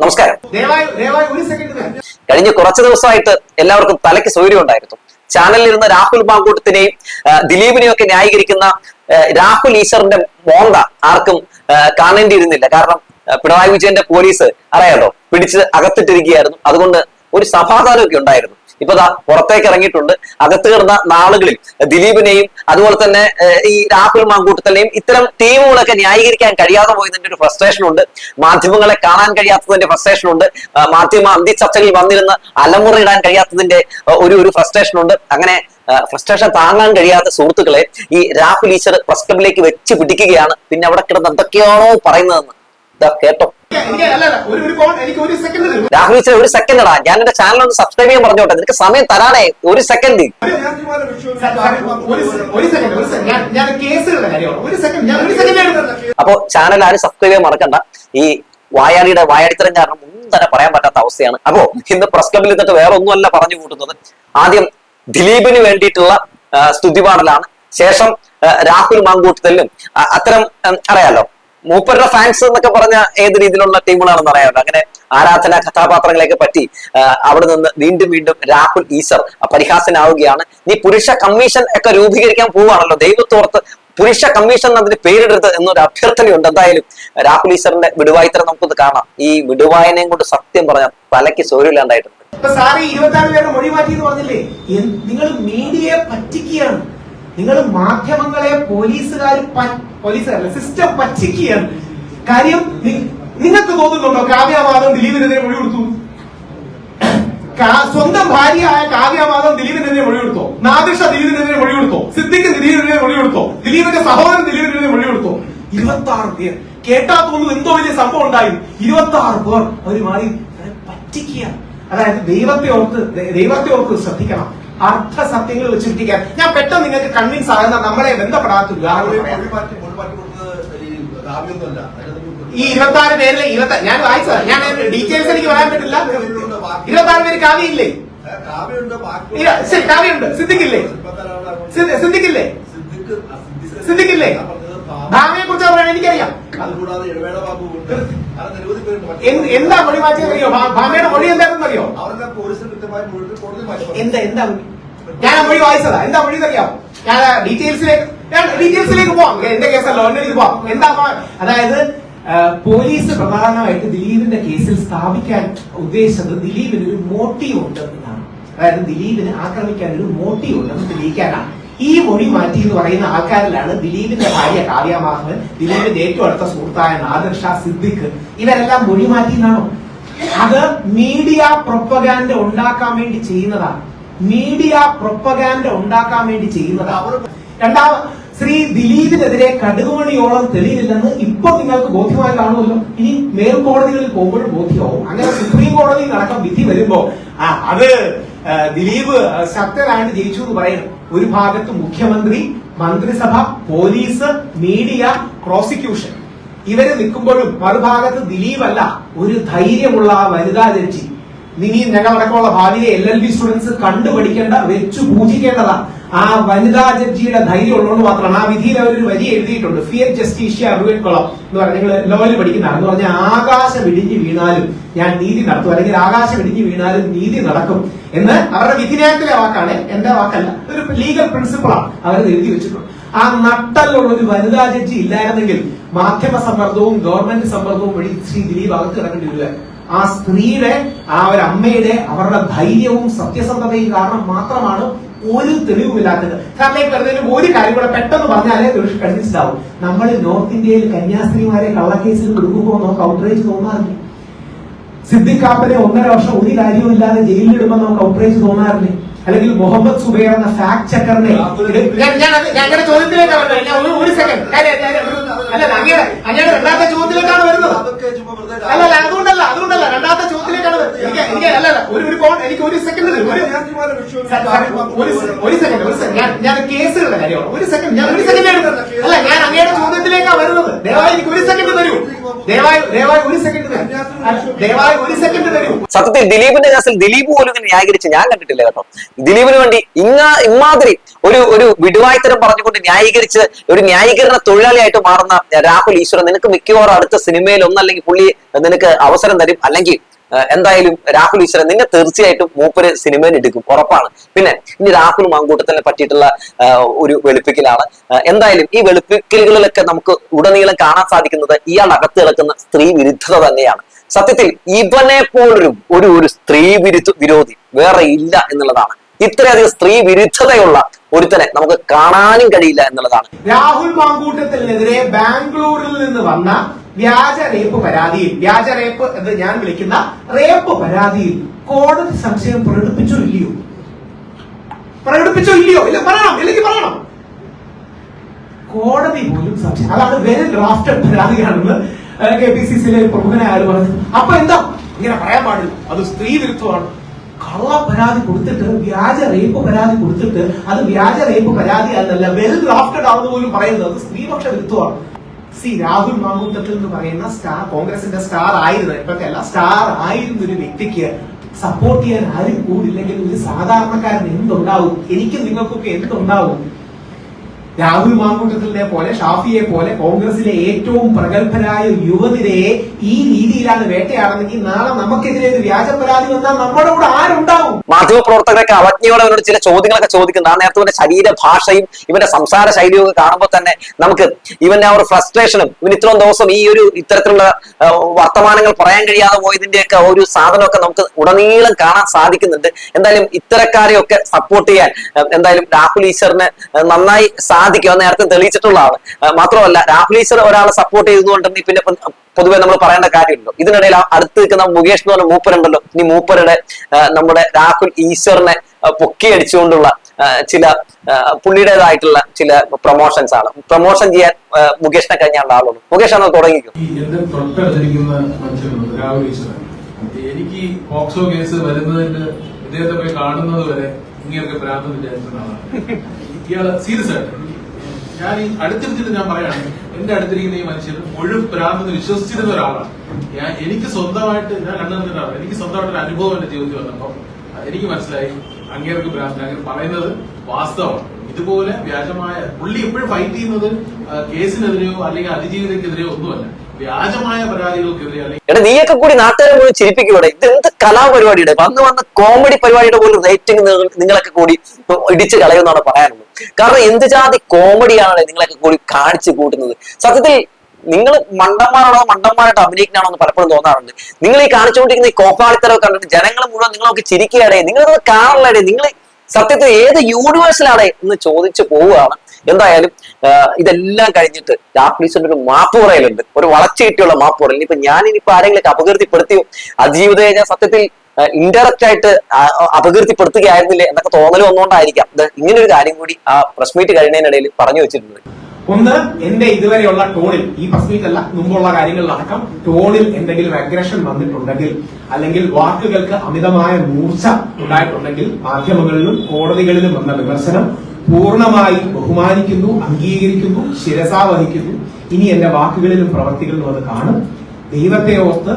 നമസ്കാരം. കഴിഞ്ഞ കുറച്ച് ദിവസമായിട്ട് എല്ലാവർക്കും തലയ്ക്ക് സൗകര്യം ഉണ്ടായിരുന്നു ചാനലിൽ ഇരുന്ന രാഹുൽ മാങ്കൂട്ടത്തിനെയും ദിലീപിനെയും ഒക്കെ ന്യായീകരിക്കുന്ന രാഹുൽ ഈശ്വറിന്റെ മോന്ത ആർക്കും കാണേണ്ടിയിരുന്നില്ല. കാരണം പിണറായി വിജയന്റെ പോലീസ് അറിയാലോ പിടിച്ച് അകത്തിട്ടിരിക്കുകയായിരുന്നു. അതുകൊണ്ട് ഒരു സമാധാനമൊക്കെ ഉണ്ടായിരുന്നു. ഇപ്പൊ പുറത്തേക്ക് ഇറങ്ങിയിട്ടുണ്ട്. അകത്ത് കിടന്ന നാളുകളിൽ ദിലീപിനെയും അതുപോലെ തന്നെ ഈ രാഹുൽ മാങ്കൂട്ടത്തിനെയും ഇത്തരം ടീമുകളൊക്കെ ന്യായീകരിക്കാൻ കഴിയാതെ പോയതിന്റെ ഒരു ഫ്രസ്ട്രേഷൻ ഉണ്ട്. മാധ്യമങ്ങളെ കാണാൻ കഴിയാത്തതിന്റെ ഫ്രസ്ട്രേഷൻ ഉണ്ട്. മാധ്യമ അന്തി ചർച്ചകളിൽ വന്നിരുന്ന് അലമുറയിടാൻ കഴിയാത്തതിന്റെ ഒരു ഒരു ഫ്രസ്ട്രേഷൻ ഉണ്ട്. അങ്ങനെ ഫ്രസ്ട്രേഷൻ താങ്ങാൻ കഴിയാത്ത സുഹൃത്തുക്കളെ ഈ രാഹുൽ ഈശ്വർ പ്രസ് ക്ലബിലേക്ക് വെച്ച് പിടിക്കുകയാണ്. പിന്നെ അവിടെ കിടന്ന് എന്തൊക്കെയാണോ പറയുന്നതെന്ന് കേട്ടോ. രാഹുൽ ഒരു സെക്കൻഡ് ഇടാ ഞാൻ എന്റെ ചാനൽ ഒന്ന് സബ്സ്ക്രൈബ് ചെയ്യാൻ പറഞ്ഞോട്ടെ. നിനക്ക് സമയം തരാണേ. ഒരു സെക്കൻഡ് അപ്പോ ചാനൽ ആരും സബ്സ്ക്രൈബ് ചെയ്യാൻ മറക്കണ്ട. ഈ വായാടിയുടെ വായാടിത്തരം കാരണം ഒന്നും തന്നെ പറയാൻ പറ്റാത്ത അവസ്ഥയാണ്. അപ്പോ ഇന്ന് പ്രസ് ക്ലബിൽ നിന്നിട്ട് വേറെ ഒന്നുമല്ല പറഞ്ഞു കൂട്ടുന്നത്. ആദ്യം ദിലീപിന് വേണ്ടിയിട്ടുള്ള സ്തുതിപാടലാണ്. ശേഷം രാഹുൽ മാങ്കൂട്ടത്തിലും അത്തരം അറിയാലോ മൂപ്പരുടെ ഫാൻസ് എന്നൊക്കെ പറഞ്ഞ ഏത് രീതിയിലുള്ള ടീമുകളാണെന്ന് അറിയാമല്ലോ അങ്ങനെ ആരാധന കഥാപാത്രങ്ങളെയൊക്കെ പറ്റി അവിടെ നിന്ന് വീണ്ടും വീണ്ടും രാഹുൽ ഈസർ പരിഹാസനാവുകയാണ്. നീ പുരുഷ കമ്മീഷൻ ഒക്കെ രൂപീകരിക്കാൻ പോവുകയാണല്ലോ. ദൈവത്തോർത്ത് പുരുഷ കമ്മീഷൻ അതിന് പേരിടരുത് എന്നൊരു അഭ്യർത്ഥനയുണ്ട്. എന്തായാലും രാഹുൽ ഈശ്വറിന്റെ വിടുവായിത്തരം നമുക്കൊന്ന് കാണാം. ഈ വിടുവായനയും കൊണ്ട് സത്യം പറഞ്ഞ തലയ്ക്ക് സോരില്ലാണ്ടായിട്ടുണ്ട്. മൊഴി മാറ്റി എന്ന് പറഞ്ഞില്ലേ നിങ്ങൾ മീഡിയയെ പറ്റിക്കുകയാണ്. നിങ്ങൾ മാധ്യമങ്ങളെ പോലീസുകാർ പോലീസുകാരല്ല സിസ്റ്റം പറ്റിക്കുകയാണ്. കാര്യം നിങ്ങൾക്ക് തോന്നുന്നുണ്ടോ കാവ്യവാദം ദിലീപിനെതിരെ മൊഴി കൊടുത്തു സ്വന്തം ഭാര്യയായ കാവ്യവാദം ദിലീപിനെതിരെ മൊഴി കൊടുത്തോ നാദിഷ ദിലീപിനെതിരെ മൊഴി കൊടുത്തോ സിദ്ദിഖ് ദിലീപിനെതിരെ മൊഴി കൊടുത്തോ ദിലീപിന്റെ സഹോദരൻ ദിലീപിനെതിരെ മൊഴി കൊടുത്തോ ഇരുപത്തി ആറ് പേർ. കേട്ടാ തോന്നുന്നു എന്തോ വലിയ സംഭവം ഉണ്ടായി. ഇരുപത്തി ആറ് പേർ അവർ മാറി പറ്റിക്കുക അതായത് ദൈവത്തെ ഓർത്ത് ദൈവത്തെ ഓർത്ത് ശ്രദ്ധിക്കണം. അർത്ഥസത്യങ്ങൾ ചിന്തിക്കാൻ. ഞാൻ പെട്ടെന്ന് നിങ്ങൾക്ക് കൺവിൻസ് ആകുന്ന നമ്മളെ ബന്ധപ്പെടാത്ത. ഈ ഇരുപത്തി ആറ് പേരിലെ ഇരുപത്തി ഞാൻ വായിച്ചതാ. ഞാൻ ഡീറ്റെയിൽസ് എനിക്ക് പറയാൻ പറ്റില്ല. ഇരുപത്താറ് പേര് കാവ്യയില്ലേ? ഇല്ല, ശരി കാവ്യുണ്ട് സിദ്ധിക്കില്ലേ? സിദ്ധിക്കില്ലേ? സിദ്ധിക്കില്ലേ? ഭാവയെ കുറിച്ച് പറയാൻ എനിക്കറിയാം. അതുകൂടാതെ ഇടവേള ബാബു ഉണ്ട് അങ്ങനെ നിരവധി പേരുണ്ട് എന്താ മൊഴി മാറ്റിയോ ഭാവിയുടെ ഭാമയുടെ മൊഴി എന്താണെന്ന് അറിയോ അവരുടെ പോലീസ് കൃത്യമായി മുഴുവൻ കോടതി മാറ്റി എന്താ എന്താ ഞാൻ ആ മൊഴി വായിച്ചതാ. എന്താ മൊഴി അറിയാം ഞാൻ ഡീറ്റെയിൽസിലേക്ക് ഞാൻ ഡീറ്റെയിൽസിലേക്ക് പോവാം. എന്റെ കേസല്ലോ ഒന്നിലേക്ക് പോവാം. എന്താ അതായത് പോലീസ് പ്രധാനമായിട്ട് ദിലീപിന്റെ കേസിൽ സ്ഥാപിക്കാൻ ഉദ്ദേശിച്ചത് ദിലീപിന് ഒരു മോട്ടീവ് ഉണ്ട് എന്നാണ് അതായത് ദിലീപിനെ ആക്രമിക്കാൻ ഒരു മോട്ടീവ് ഉണ്ടെന്ന് തെളിയിക്കാനാണ്. ഈ മൊഴി മാറ്റി എന്ന് പറയുന്ന ആൾക്കാരിലാണ് ദിലീപിന്റെ ഭാര്യ കാവ്യ മാധവൻ ദിലീപിന്റെ ഏറ്റവും അടുത്ത സുഹൃത്തായ നാദർ ഷാ സിദ്ദിഖ്. ഇവരെല്ലാം മൊഴി മാറ്റി എന്നാണോ? അത് മീഡിയ പ്രൊപ്പഗാൻഡ ഉണ്ടാക്കാൻ വേണ്ടി ചെയ്യുന്നതാണ് മീഡിയ പ്രൊപ്പഗാൻഡ ഉണ്ടാക്കാൻ വേണ്ടി ചെയ്യുന്നതാണ് രണ്ടാമത് ശ്രീ ദിലീപിനെതിരെ കടുകുമണിയോളം തെളിവില്ലെന്ന് ഇപ്പൊ നിങ്ങൾക്ക് ബോധ്യമായി കാണുമല്ലോ. ഇനി മേൽക്കോടതികളിൽ പോകുമ്പോഴും ബോധ്യമാവും. അങ്ങനെ സുപ്രീം കോടതിയിൽ നടക്കം വിധി വരുമ്പോ ആ അത് ദിലീപ് ശക്തരാണ് ജയിച്ചു എന്ന് പറയുന്നു. ഒരു ഭാഗത്ത് മുഖ്യമന്ത്രി മന്ത്രിസഭ പോലീസ് മീഡിയ പ്രോസിക്യൂഷൻ. ഇവർ നിൽക്കുമ്പോഴും മറുഭാഗത്ത് ദിലീപ് അല്ല ഒരു ധൈര്യമുള്ള വനിതാ ജഡ്ജി. ഇനി ഞങ്ങളടക്കമുള്ള ഭാവിയിലെ എൽ എൽ ബി സ്റ്റുഡൻസ് കണ്ടുപഠിക്കേണ്ട വെച്ചു പൂജിക്കേണ്ടതാ ആ വനിതാ ജഡ്ജിയുടെ ധൈര്യം ഉള്ളതുകൊണ്ട് മാത്രമാണ്. ആ വിധിയിൽ ഒരു വരി എഴുതിയിട്ടുണ്ട്. ഫിയർ ജസ്റ്റിഷ്യ റുവൻ കൊളം എന്ന് പറഞ്ഞാൽ നിങ്ങൾ ലോയിൽ പഠിക്കുന്നതാണ്. എന്ന് പറഞ്ഞാൽ ആകാശം ഇടിഞ്ഞു വീണാലും ഞാൻ നീതി നടത്തും. അല്ലെങ്കിൽ ആകാശം ഇടിഞ്ഞു വീണാലും നീതി നടക്കും എന്ന് അവരുടെ വിധിന്യായത്തിലെ വാക്കാണ് എന്റെ വാക്കല്ല. ഒരു ലീഗൽ പ്രിൻസിപ്പിളാണ് അവർ എഴുതി വെച്ചിട്ടുണ്ട്. ആ നട്ടലുള്ള ഒരു വനിതാ ജഡ്ജി ഇല്ലായിരുന്നെങ്കിൽ മാധ്യമ സമ്മർദ്ദവും ഗവൺമെന്റ് സമ്മർദ്ദവും വഴി ശ്രീ ദിലീപ് അകത്ത് കിടക്കേണ്ടി വരിക ആ സ്ത്രീയുടെ ആ ഒരു അമ്മയുടെ അവരുടെ ധൈര്യവും സത്യസന്ധതയും കാരണം മാത്രമാണ് ഒരു തെളിവുമില്ലാത്തത്. കാരണം വരുന്നതിന് ഒരു കാര്യം കൂടെ പെട്ടെന്ന് പറഞ്ഞാലേ കൺവിൻസ്ഡ് ആവും. നമ്മൾ നോർത്ത് ഇന്ത്യയിൽ കന്യാസ്ത്രീമാരെ കള്ളക്കേസിൽ കൊടുക്കുമ്പോൾ നമുക്ക് ഔട്ട്റേജ് തോന്നാറില്ല? സിദ്ദിഖാപ്പനെ ഒന്നര വർഷം ഒരു കാര്യവും ഇല്ലാതെ ജയിലിലിടുമ്പോൾ നമുക്ക് ഔട്ട്റേജ് തോന്നാറില്ലേ? അല്ലെങ്കിൽ മുഹമ്മദ് സുബൈർ എന്ന ഫാക്ട് ചെക്കറിനെ ഞങ്ങളുടെ ചോദ്യത്തിലേക്കാണ് ഒരു- സെക്കൻഡ് അല്ല രണ്ടാമത്തെ ചോദ്യത്തിലേക്കാണ് വരുന്നത്. അതുകൊണ്ടല്ല അതുകൊണ്ടല്ല. രണ്ടാമത്തെ ചോദ്യത്തിലേക്കാണ്. എനിക്ക് ഒരു ഒരു എനിക്ക് ഒരു സെക്കൻഡ് ഒരു ഒരു ഞാൻ ഞാൻ കേസുകളുടെ കാര്യമാണ്. ഒരു സെക്കൻഡ് ഞാൻ ഒരു സെക്കൻഡ് അല്ല ഞാൻ അങ്ങയുടെ ചോദ്യത്തിലേക്കാണ് വരുന്നത്. ദയവായി എനിക്ക് ഒരു സെക്കൻഡ് തരൂ. സത്യത്തിൽ ദിലീപിന്റെ കേസിൽ ദിലീപ് പോലും ഇങ്ങനെ ന്യായീകരിച്ച് ഞാൻ കണ്ടിട്ടില്ല കേട്ടോ. ദിലീപിന് വേണ്ടി ഇങ്ങ ഇമാതിരി ഒരു ഒരു വിടുവായ്ത്തരം പറഞ്ഞുകൊണ്ട് ന്യായീകരിച്ച് ഒരു ന്യായീകരണ തൊഴിലാളിയായിട്ട് മാറുന്ന രാഹുൽ ഈശ്വരൻ നിനക്ക് മിക്കവാറും അടുത്ത സിനിമയിൽ ഒന്നല്ലെങ്കിൽ പുള്ളി നിനക്ക് അവസരം തരും. അല്ലെങ്കിൽ എന്തായാലും രാഹുൽ ഈശ്വരൻ നിന്നെ തീർച്ചയായിട്ടും മൂപ്പര് സിനിമയിൽ എടുക്കും. ഉറപ്പാണ്. പിന്നെ ഇനി രാഹുൽ മാങ്കൂട്ടത്തിനെ പറ്റിയിട്ടുള്ള ഒരു വെളുപ്പിക്കലാണ്. എന്തായാലും ഈ വെളുപ്പിക്കലുകളിലൊക്കെ നമുക്ക് ഉടനീളം കാണാൻ സാധിക്കുന്നത് ഇയാൾ അകത്ത് കിടക്കുന്ന സ്ത്രീ വിരുദ്ധത തന്നെയാണ്. സത്യത്തിൽ ഇവനെ പോലൊരു ഒരു ഒരു സ്ത്രീ വിരുദ്ധ വിരോധി വേറെ ഇല്ല എന്നുള്ളതാണ്. ഇത്രയധികം സ്ത്രീ വിരുദ്ധതയുള്ള ഒരുത്തനെ നമുക്ക് കാണാനും കഴിയില്ല എന്നുള്ളതാണ്. രാഹുൽ മാങ്കൂട്ടത്തിനെതിരെ ബാംഗ്ലൂരിൽ നിന്ന് വന്ന വ്യാജ റേപ്പ് പരാതിയിൽ വ്യാജ റേപ്പ് എന്ന് ഞാൻ വിളിക്കുന്ന റേപ്പ് പരാതിയിൽ കോടതി സംശയം പ്രകടിപ്പിച്ചോ ഇല്ലയോ? പ്രകടിപ്പിച്ചോ ഇല്ലയോ? ഇല്ല പറയണം ഇല്ലെങ്കിൽ പറയണം. കോടതി പോലും സംശയം. അതാണ് വെൽ ഡ്രാഫ്റ്റഡ് പരാതിയാണെന്ന് കെ പി സി സിയിലെ പ്രമുഖനായ പറഞ്ഞു. അപ്പൊ എന്താ? ഇങ്ങനെ പറയാൻ പാടില്ല. അത് സ്ത്രീ വിരുദ്ധമാണ്. കള്ള പരാതി കൊടുത്തിട്ട് വ്യാജ റേപ്പ് പരാതി കൊടുത്തിട്ട് അത് വ്യാജ റേപ്പ് പരാതി അല്ലല്ല വെൽ ഡ്രാഫ്റ്റഡ് ആണെന്ന് പോലും പറയുന്നത് അത് സ്ത്രീപക്ഷ വിരുദ്ധമാണ്. സി രാഹുൽ മാങ്കൂട്ടത്തിൽ എന്ന് പറയുന്ന സ്റ്റാർ കോൺഗ്രസിന്റെ സ്റ്റാർ ആയിരുന്ന. ഇപ്പോഴത്തെ അല്ല സ്റ്റാർ ആയിരുന്ന ഒരു വ്യക്തിക്ക് സപ്പോർട്ട് ചെയ്യാൻ ആരും കൂടില്ലെങ്കിൽ ഒരു സാധാരണക്കാരൻ എന്തുണ്ടാവും? എനിക്ക് നിങ്ങൾക്കൊക്കെ എന്തുണ്ടാവും? രാഹുൽ മാങ്കൂട്ടത്തിനെ പോലെ ഷാഫിയെ പോലെ കോൺഗ്രസിലെ ഏറ്റവും പ്രഗത്ഭരായ യുവതിരയെ ഈ രീതിയിലാണ് വേട്ടയാടുന്നെങ്കിൽ നാളെ നമുക്കെതിരെ ഒരു വ്യാജ പരാതി വന്നാൽ നമ്മുടെ കൂടെ ആരുണ്ടാവും? മാധ്യമപ്രവർത്തകരൊക്കെ അവജ്ഞയോടെ അവരോട് ചില ചോദ്യങ്ങളൊക്കെ ചോദിക്കുന്നത് ആ നേരത്തെ ഇവന്റെ ശരീരഭാഷയും ഇവന്റെ സംസാര ശൈലിയും ഒക്കെ കാണുമ്പോൾ തന്നെ നമുക്ക് ഇവന്റെ ആ ഒരു ഫ്രസ്ട്രേഷനും ഇവൻ ഇത്രയും ദിവസം ഈ ഒരു ഇത്തരത്തിലുള്ള വർത്തമാനങ്ങൾ പറയാൻ കഴിയാതെ പോയതിന്റെയൊക്കെ ഒരു സാധനമൊക്കെ നമുക്ക് ഉടനീളം കാണാൻ സാധിക്കുന്നുണ്ട്. എന്തായാലും ഇത്തരക്കാരെയൊക്കെ സപ്പോർട്ട് ചെയ്യാൻ എന്തായാലും രാഹുൽ ഈശ്വറിന് നന്നായി നന്നായി സാധിക്കും നേരത്തെ തെളിയിച്ചിട്ടുള്ളതാണ്. മാത്രമല്ല രാഹുൽ ഈശ്വർ ഒരാളെ സപ്പോർട്ട് ചെയ്തുകൊണ്ടെന്ന് പിന്നെ പൊതുവെ നമ്മൾ പറയേണ്ട കാര്യമുണ്ടോ ഇതിനിടയിൽ അടുത്ത് നിൽക്കുന്ന മുകേഷ് എന്ന് പറഞ്ഞ മൂപ്പരുണ്ടല്ലോ. ഇനി മൂപ്പരുടെ നമ്മുടെ രാഹുൽ ഈശ്വറിനെ പൊക്കി പൊക്കിയടിച്ചുകൊണ്ടുള്ള ചില പുള്ളിയുടേതായിട്ടുള്ള ചില പ്രൊമോഷൻസ് ആണ്. പ്രൊമോഷൻ ചെയ്യാൻ മുകേഷിനെ കഴിഞ്ഞാൽ ആളുള്ളൂ മുകേഷ് അന്ന് ഈശ്വരൻ എനിക്ക് പോക്സോ കേസ് വരുന്നതിന് ഇദ്ദേഹത്തെ പോയി കാണുന്നത് വരെ ഇങ്ങനെയൊക്കെ വിചാരിച്ചിട്ടുള്ള ആളാണ് ഇയാൾ സീരിയസ് ആയിട്ട്. ഞാൻ ഈ അടുത്തിരുത്തിട്ട് ഞാൻ പറയാണ് എന്റെ അടുത്തിരിക്കുന്ന ഈ മനുഷ്യൻ മുഴുവൻ പ്രാന്തെന്ന് വിശ്വസിച്ചിരുന്ന ഒരാളാണ്. ഞാൻ എനിക്ക് സ്വന്തമായിട്ട് ഞാൻ കണ്ടുനിന്നിട്ടാണ് എനിക്ക് സ്വന്തമായിട്ട് ഒരു അനുഭവം എന്റെ ജീവിതത്തിൽ വന്നപ്പോ എനിക്ക് മനസ്സിലായി. അങ്ങേർക്ക് ഭ്രാന്ത് അങ്ങനെ പറയുന്നത് വാസ്തവമാണ്. ഇതുപോലെ വ്യാജമായ പുള്ളി എപ്പോഴും ഫൈറ്റ് ചെയ്യുന്നത് കേസിനെതിരെയോ അല്ലെങ്കിൽ അതിജീവിതക്കെതിരെയോ ഒന്നുമല്ല. വ്യാജമായ പരാതികൾക്കെതിരെ അല്ലെങ്കിൽ നീയൊക്കെ കൂടി നാട്ടുകാരെ മുഴുവൻ ചിരിപ്പിക്കൂടെ ഇത് എന്ത് കലാപരിപാടിയുടെ? വന്ന് വന്ന് കോമഡി പരിപാടിയുടെ പോലും റേറ്റിംഗ് നിങ്ങളൊക്കെ കൂടി ഇടിച്ചു കളയുമെന്നാണ് പറയാനുള്ളത്. കാരണം എന്ത് ജാതി കോമഡിയാണ് നിങ്ങളൊക്കെ കൂടി കാണിച്ചു കൂട്ടുന്നത്? സത്യത്തിൽ നിങ്ങൾ മണ്ടന്മാരാണോ മണ്ടന്മാരായിട്ട് അഭിനയിക്കണാണോ എന്ന് പലപ്പോഴും തോന്നാറുണ്ട്. നിങ്ങൾ ഈ കാണിച്ചുകൊണ്ടിരിക്കുന്ന ഈ കോപ്പാളിത്തരവ് കണ്ടിട്ട് ജനങ്ങൾ മുഴുവൻ നിങ്ങളൊക്കെ ചിരിക്കുകയാണേ നിങ്ങളത് കാണലേ നിങ്ങൾ സത്യത്തിൽ ഏത് യൂണിവേഴ്സിലാണ് എന്ന് ചോദിച്ചു പോവുകയാണ്. എന്തായാലും ഇതെല്ലാം കഴിഞ്ഞിട്ട് രാഹുലീശ്വരന്റെ ഒരു മാപ്പ് പറയലുണ്ട് ഒരു വളച്ചു കിട്ടിയുള്ള മാപ്പ് പറയൽ ഇനിയിപ്പോ ഞാൻ ഇനിയിപ്പോ ആരെങ്കിലും അപകീർത്തിപ്പെടുത്തിയോ? അതിജീവിതയെ ഞാൻ സത്യത്തിൽ ഇൻഡയറക്റ്റ് ആയിട്ട് അപകീർത്തിപ്പെടുത്തുകയായിരുന്നില്ലേ എന്നൊക്കെ തോന്നൽ വന്നുകൊണ്ടായിരിക്കാം. ഇങ്ങനെ ഒരു കാര്യം കൂടി ആ പ്രസ് മീറ്റ് കഴിയുന്നതിനിടയിൽ പറഞ്ഞു വെച്ചിട്ടുണ്ട്. ഒന്ന് എന്റെ ഇതുവരെയുള്ള ടോണിൽ ഈ പ്രശ്നത്തിലല്ല മുമ്പുള്ള കാര്യങ്ങളിലടക്കം ടോണിൽ എന്തെങ്കിലും അഗ്രഷൻ വന്നിട്ടുണ്ടെങ്കിൽ അല്ലെങ്കിൽ വാക്കുകൾക്ക് അമിതമായ മൂർച്ച ഉണ്ടായിട്ടുണ്ടെങ്കിൽ മാധ്യമങ്ങളിലും കോടതികളിലും വന്ന വിമർശനം പൂർണമായി ബഹുമാനിക്കുന്നു അംഗീകരിക്കുന്നു ശിരസാ വഹിക്കുന്നു ഇനി എന്റെ വാക്കുകളിലും പ്രവർത്തികളിലും അത് കാണും. ദൈവത്തെ ഓർത്ത്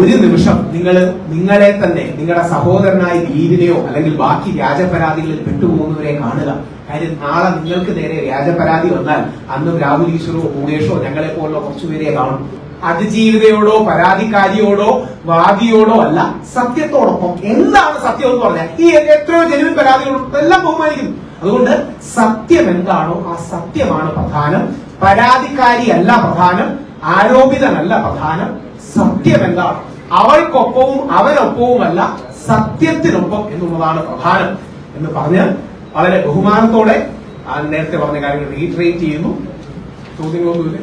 ഒരു നിമിഷം നിങ്ങൾ നിങ്ങളെ തന്നെ നിങ്ങളുടെ സഹോദരനായ ദിലീപിനെയോ അല്ലെങ്കിൽ ബാക്കി വ്യാജപരാതികളിൽ പെട്ടുപോകുന്നവരെ കാണുക. കാര്യം നാളെ നിങ്ങൾക്ക് നേരെ വ്യാജപരാതി വന്നാൽ അന്നും രാഹുൽ ഈശ്വറോ മുകേഷോ ഞങ്ങളെ പോലുള്ള കുറച്ചുപേരെ കാണും. അതിജീവിതയോടോ പരാതിക്കാരിയോടോ വാദിയോടോ അല്ല സത്യത്തോടൊപ്പം എന്താണ് സത്യം എന്ന് പറഞ്ഞാൽ ഈ എത്രയോ ജനുവിൻ പരാതികളുണ്ട് എല്ലാം ബഹുമാനിക്കും അതുകൊണ്ട് സത്യം എന്താണോ ആ സത്യമാണ് പ്രധാനം. പരാതിക്കാരി അല്ല പ്രധാനം. ആരോപിതനല്ല പ്രധാനം. സത്യം എന്താണ് അവൾക്കൊപ്പവും അവനൊപ്പവുമല്ല സത്യത്തിനൊപ്പം എന്നുള്ളതാണ് പ്രധാനം എന്ന് പറഞ്ഞ് വളരെ ബഹുമാനത്തോടെ നേരത്തെ പറഞ്ഞ കാര്യങ്ങൾ റീട്രേറ്റ് ചെയ്യുന്നു. ചോദ്യങ്ങളൊന്നുമില്ല.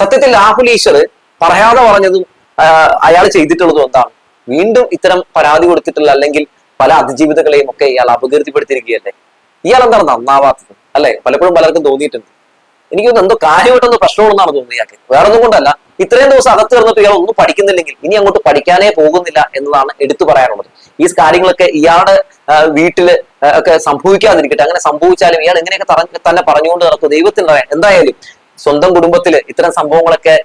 സത്യത്തിൽ രാഹുൽ ഈശ്വർ പറയാതെ പറഞ്ഞതും അയാൾ ചെയ്തിട്ടുള്ളതും എന്താണ്? വീണ്ടും ഇത്തരം പരാതി കൊടുത്തിട്ടുള്ള അല്ലെങ്കിൽ പല അതിജീവിതകളെയും ഒക്കെ ഇയാൾ അപകീർത്തിപ്പെടുത്തിയിരിക്കുകയല്ലേ? ഇയാൾ എന്താണ് നന്നാവാത്തത്? അല്ലെ? പലപ്പോഴും പലർക്കും തോന്നിയിട്ടുണ്ട്. എനിക്ക് എന്തോ കാര്യമായിട്ടൊന്നും പ്രശ്നമുണ്ടെന്നാണ് തോന്നുന്നത് ഇയാൾക്ക്. വേറെ ഒന്നും കൊണ്ടല്ല. ഇത്രയും ദിവസം അകത്ത് കിടന്നിട്ട് ഇയാൾ ഒന്നും പഠിക്കുന്നില്ലെങ്കിൽ ഇനി അങ്ങോട്ട് പഠിക്കാനേ പോകുന്നില്ല എന്നതാണ് എടുത്തു പറയാനുള്ളത്. ഈ കാര്യങ്ങളൊക്കെ ഇയാളുടെ വീട്ടിൽ ഒക്കെ സംഭവിക്കാതിരിക്കട്ടെ. അങ്ങനെ സംഭവിച്ചാലും ഇയാൾ എങ്ങനെയൊക്കെ തന്നെ പറഞ്ഞുകൊണ്ട് നടക്കും. ദൈവത്തിന് അറിയാം എന്തായാലും സ്വന്തം കുടുംബത്തിൽ ഇത്തരം സംഭവങ്ങളൊക്കെ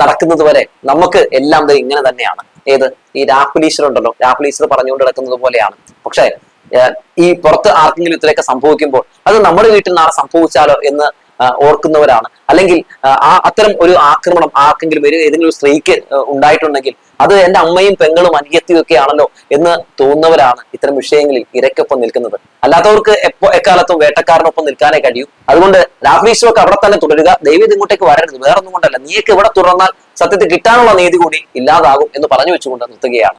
നടക്കുന്നത് വരെ നമുക്ക് എല്ലാം ഇങ്ങനെ തന്നെയാണ്. ഏത്? ഈ രാഹുൽ ഈശ്വർ ഉണ്ടല്ലോ. രാഹുൽ ഈശ്വർ പറഞ്ഞുകൊണ്ട് നടക്കുന്നത് പോലെയാണ്. പക്ഷേ ഈ പുറത്ത് ആർക്കെങ്കിലും ഇത്രയൊക്കെ സംഭവിക്കുമ്പോൾ അത് നമ്മുടെ വീട്ടിൽ നാളെ സംഭവിച്ചാലോ എന്ന് ഓർക്കുന്നവരാണ്. അല്ലെങ്കിൽ ആ, അത്തരം ഒരു ആക്രമണം ആർക്കെങ്കിലും ഒരു ഏതെങ്കിലും ഒരു സ്ത്രീക്ക് ഉണ്ടായിട്ടുണ്ടെങ്കിൽ അത് എന്റെ അമ്മയും പെങ്ങളും അനിയത്തിയും ഒക്കെ ആണല്ലോ എന്ന് തോന്നുന്നവരാണ് ഇത്തരം വിഷയങ്ങളിൽ ഇരക്കൊപ്പം നിൽക്കുന്നത്. അല്ലാത്തവർക്ക് എപ്പോ എക്കാലത്തും വേട്ടക്കാരനൊപ്പം നിൽക്കാനേ കഴിയൂ. അതുകൊണ്ട് രാഹുൽ ഈശ്വർക്ക് അവിടെ തന്നെ തുടരുക. ദൈവം ഇങ്ങോട്ടേക്ക് വരരുത്. വേറൊന്നും കൊണ്ടല്ല. നീയൊക്കെ ഇവിടെ തുടർന്നാൽ സത്യത്തിൽ കിട്ടാനുള്ള നീതി കൂടി ഇല്ലാതാകും എന്ന് പറഞ്ഞു വെച്ചുകൊണ്ട് നിർത്തുകയാണ്.